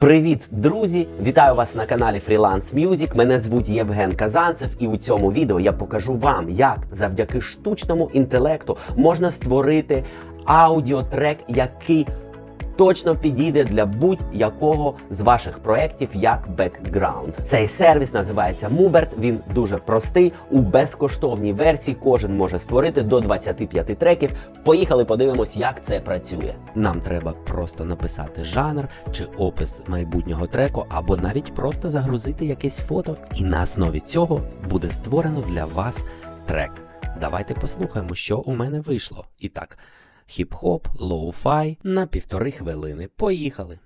Привіт, друзі! Вітаю вас на каналі Freelance Music. Мене звуть Євген Казанцев, і у цьому відео я покажу вам, як завдяки штучному інтелекту можна створити аудіотрек, який точно підійде для будь-якого з ваших проєктів як бекграунд. Цей сервіс називається Mubert. Він дуже простий. У безкоштовній версії кожен може створити до 25 треків. Поїхали, подивимось, як це працює. Нам треба просто написати жанр чи опис майбутнього треку, або навіть просто загрузити якесь фото, і на основі цього буде створено для вас трек. Давайте послухаємо, що у мене вийшло. І так, хіп-хоп, лоу-фай на півтори хвилини. Поїхали.